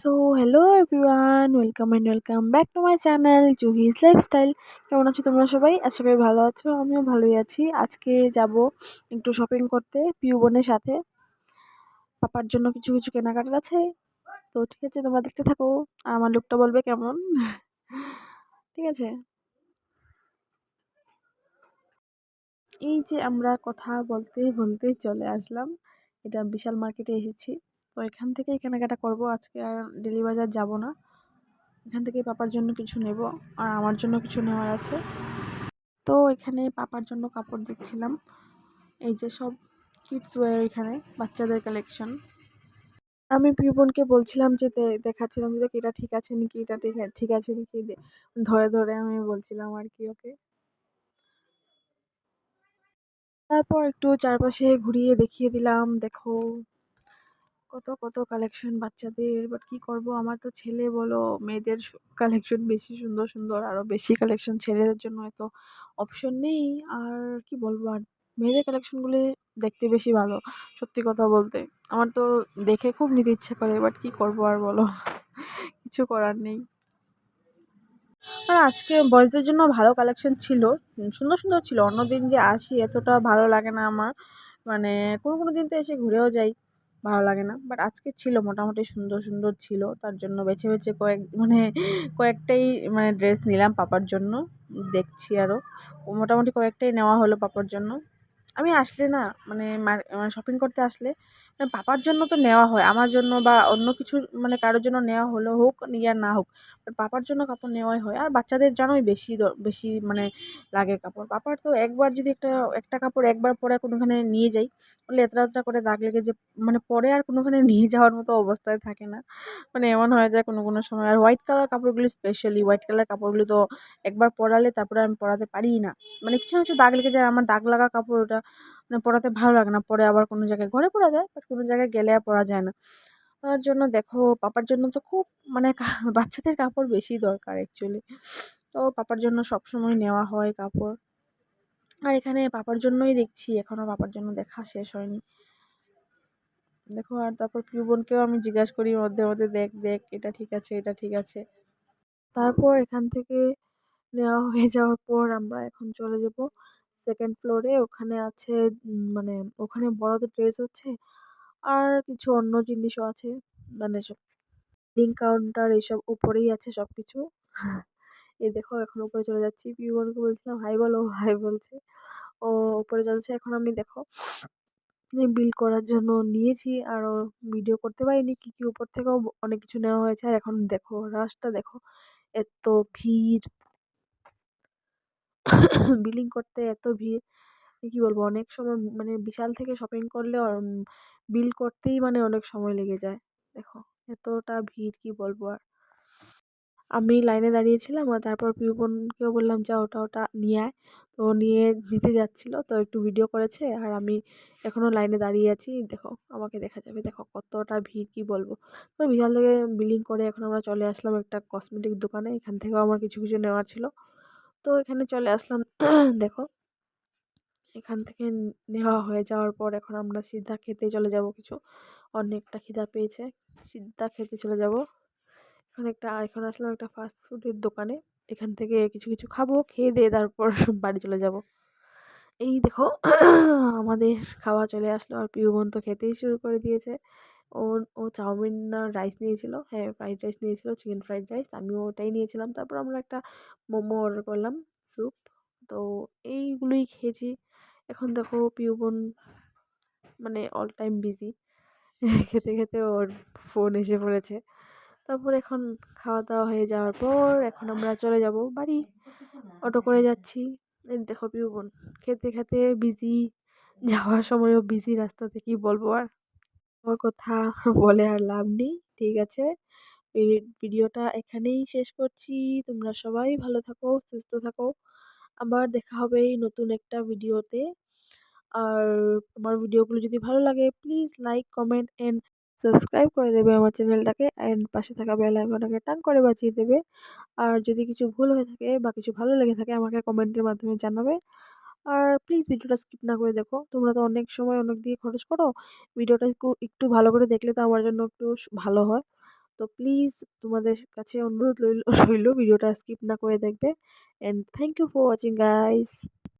So hello everyone welcome and welcome back to my channel Juhi's lifestyle কেমন আছো তোমরা সবাই? আশা করি ভালো আছো, আমিও ভালোই আছি। আজকে যাব একটু শপিং করতে, পিউ বোনের সাথে। পাপার জন্য কিছু কিছু কেনাকাটার আছে। তো ঠিক আছে, তোমরা দেখতে থাকো, আমার লুকটা বলবে কেমন। ঠিক আছে। এই যে আমরা কথা বলতে বলতে চলে আসলাম। এটা বিশাল মার্কেটে এসেছি। তো এখান থেকেই কেনাকাটা করব। আজকে আর ডেলি বাজার যাব না। এখান থেকেই পাপার জন্য কিছু নেব আর আমার জন্য কিছু নেওয়ার আছে। তো এখানে পাপার জন্য কাপড় দেখছিলাম। এই যে সব কিডস ওয়ার এখানে, বাচ্চাদের কালেকশন আমি পিউবনকে বলছিলাম যে দেখাচ্ছিলাম যে এটা ঠিক আছে নাকি, এটা ঠিক আছে নাকি? ধরে ধরে আমি বলছিলাম আর কি ওকে। তারপর একটু চারপাশে ঘুরিয়ে দেখিয়ে দিলাম, দেখো। কত কত কালেকশন বাচ্চাদের বাট কী করব? আমার তো ছেলে বলো, মেয়েদের কালেকশন বেশি সুন্দর সুন্দর আরও বেশি কালেকশন ছেলেদের জন্য এত অপশন নেই। আর কি বলব, আর মেয়েদের কালেকশনগুলি দেখতে বেশি ভালো, সত্যি কথা বলতে। আমার তো দেখে খুব নিতে ইচ্ছে করে বাট কী করব আর বলো? কিছু করার নেই। আর আজকে বয়সদের জন্য ভালো কালেকশন ছিল, সুন্দর সুন্দর ছিল। অন্যদিন যে আসি, এতটা ভালো লাগে না আমার। মানে কোনো কোনো দিন তো এসে ঘুরেও যাই। ভালো লাগে না। বাট আজকে ছিল, মোটামুটি সুন্দর সুন্দর ছিল। তার জন্য বেছে বেছে কয়েক মানে কয়েকটাই মানে ড্রেস নিলাম পাপার জন্য। দেখছি আরও মোটামুটি কয়েকটাই নেওয়া হলো পাপার জন্য। আমি আসলে না মানে শপিং করতে আসলে মানে পাপার জন্য তো নেওয়া হয়, আমার জন্য বা অন্য কিছু মানে কারোর জন্য নেওয়া হলো হোক, ইয়া না হোক পাপার জন্য কাপড় নেওয়াই হয়। আর বাচ্চাদের জানোই বেশি বেশি মানে লাগে কাপড়। পাপার তো একবার যদি একটা একটা কাপড় একবার পরে কোনোখানে নিয়ে যাই এতটা এতটা করে দাগ লেগে যে মানে পরে আর কোনোখানে নিয়ে যাওয়ার মতো অবস্থায় থাকে না। মানে এমন হয়ে যায় কোনো কোনো সময়। আর হোয়াইট কালার কাপড়গুলি স্পেশালি হোয়াইট কালার কাপড়গুলি তো একবার পরালে তারপরে আমি পরাতে পারিই না। মানে কিছু না কিছু দাগ লেগে যায়, আমার দাগ লাগা কাপড় ওটা মানে পড়াতে ভালো লাগে না। পরে আবার কোনো জায়গায় ঘরে পড়া যায় বাট কোনো জায়গায় গেলে আর পরা যায় না। তার জন্য দেখো, পাপার জন্য তো খুব মানে বাচ্চাদের কাপড় বেশি দরকার অ্যাকচুয়ালি তো পাপার জন্য সবসময় নেওয়া হয় কাপড়। আর এখানে পাপার জন্যই দেখছি এখনও পাপার জন্য দেখা শেষ হয়নি। দেখো, আর তারপর প্রিয় বোনকেও আমি জিজ্ঞাসা করি, মধ্যে মধ্যে দেখ দেখ, এটা ঠিক আছে, এটা ঠিক আছে। তারপর এখান থেকে নেওয়া হয়ে যাওয়ার পর আমরা এখন চলে যাব। সেকেন্ড ফ্লোরে ওখানে আছে মানে ওখানে বড়দের ড্রেস আছে আর কিছু অন্য জিনিসও আছে। মানে সব লিঙ্ক কাউন্টার এইসব উপরেই আছে সব কিছু এই দেখো এখন উপরে চলে যাচ্ছি। পিউবনকে বলছিলাম, হাই বলো। হাই বলছে। ও উপরে চলছে। এখন আমি দেখো বিল করার জন্য নিয়েছি। আরও ভিডিও করতে পারিনি কী কী উপর থেকেও অনেক কিছু নেওয়া হয়েছে। আর এখন দেখো রাশটা দেখো, এত ভিড়। বিলিং করতে এত ভিড়। কী বলব? অনেক সময় মানে বিশাল থেকে শপিং করলে বিল করতেই মানে অনেক সময় লেগে যায়। দেখো, এতটা ভিড় কি বলব আর। আমি লাইনে দাঁড়িয়েছিলাম আর তারপর পিউ বোনকেও বললাম যা ওটা ওটা নিয়ে আয়। তো নিয়ে দিতে যাচ্ছিল, তো একটু ভিডিও করেছে আর আমি এখনও লাইনে দাঁড়িয়ে আছি। দেখো, আমাকে দেখা যাবে। দেখো, কতটা ভিড় কি বলব? তো বিশাল থেকে বিলিং করে এখন আমরা চলে আসলাম একটা কসমেটিক দোকানে। এখান থেকেও আমার কিছু কিছু নেওয়ার ছিল। তো এখানে চলে আসলাম। দেখো, এখান থেকে নেওয়া হয়ে যাওয়ার পর এখন আমরা সিদ্ধা খেতে চলে যাব কিছু। অনেকটা খিদা পেয়েছে। সিদ্ধা খেতে চলে যাব। এখানে একটা, এখন আসলাম একটা ফাস্ট ফুডের দোকানে। এখান থেকে কিছু কিছু খাব, খেয়ে দিয়ে তারপর বাড়ি চলে যাব। এই দেখো, আমাদের খাওয়া চলে আসলো আর প্রিয় বোন তো খেতেই শুরু করে দিয়েছে। ও ও চাউমিন না রাইস নিয়েছিল। হ্যাঁ ফ্রাইড রাইস নিয়েছিল চিকেন ফ্রাইড রাইস আমিও ওটাই নিয়েছিলাম। তারপর আমরা একটা মোমো অর্ডার করলাম স্যুপ তো এইগুলোই খেয়েছি। এখন দেখো প্রিয় বোন মানে অল টাইম বিজি খেতে খেতে ওর ফোন এসে পড়েছে। তারপর এখন খাওয়া দাওয়া হয়ে যাওয়ার পর এখন আমরা চলে যাব বাড়ি। অটো করে যাচ্ছি। দেখো প্রিয় বোন, খেতে খেতে বিজি যাওয়ার সময়ও বিজি রাস্তাতে কি বলব আর। ওর কথা বলে আর লাভ নেই, ঠিক আছে? ভিডিওটা এখানেই শেষ করছি। তোমরা সবাই ভালো থাকো, সুস্থ থাকো। আবার দেখা হবে এই নতুন একটা ভিডিওতে। আর আমার ভিডিওগুলো যদি ভালো লাগে please like comment and subscribe করে দেবে আমার চ্যানেলটাকে। অ্যান্ড পাশে থাকা বেল আইকনটাকে টান করে বাঁচিয়ে দেবে। আর যদি কিছু ভুল হয়ে থাকে বা কিছু ভালো লেগে থাকে, আমাকে কমেন্টের মাধ্যমে জানাবে। আর প্লিজ ভিডিওটা স্কিপ না করে দেখো। তোমরা তো অনেক সময় অনেক দিয়ে খরচ করো। ভিডিওটা একটু ভালো করে দেখলে তো আমার জন্য একটু ভালো হয়। তো প্লিজ তোমাদের কাছে অনুরোধ রইল রইল ভিডিওটা স্কিপ না করে দেখবে। And thank you for watching guys